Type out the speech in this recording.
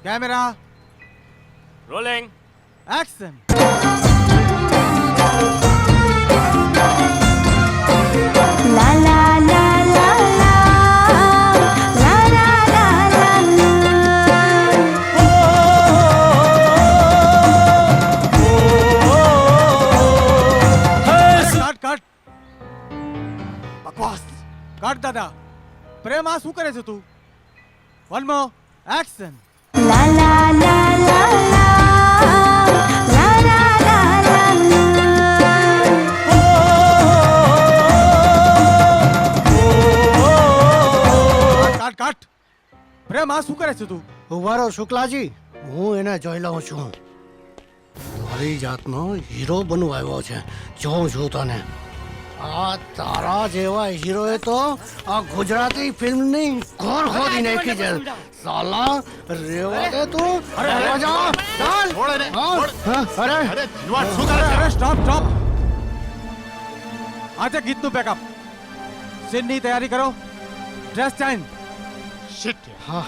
Camera rolling action La la la la la. La la la la cut cut બકવાસ cut દાદા પ્રેમ આ શું કરે છે તું? વન મો એક્શન પ્રેમ, આ શું કરે છે તું? ઉભારો શુક્લાજી, હું એને જોઈ લઉં છું. મારી જાતનો હીરો બનવા આવ્યો છે. જોઉં છું તને. આ તારા જેવા હીરોએ તો આ ગુજરાતી ફિલ્મની ઘોર ખોદી નાખી છે. સાલા રેવા દે તું. અરે જા ચાલ. શું કરે અરે અરે સ્ટોપ સ્ટોપ. આજે ગીતનું બેકઅપ સીનની તૈયારી કરો. ડ્રેસ ચેન્જ હા.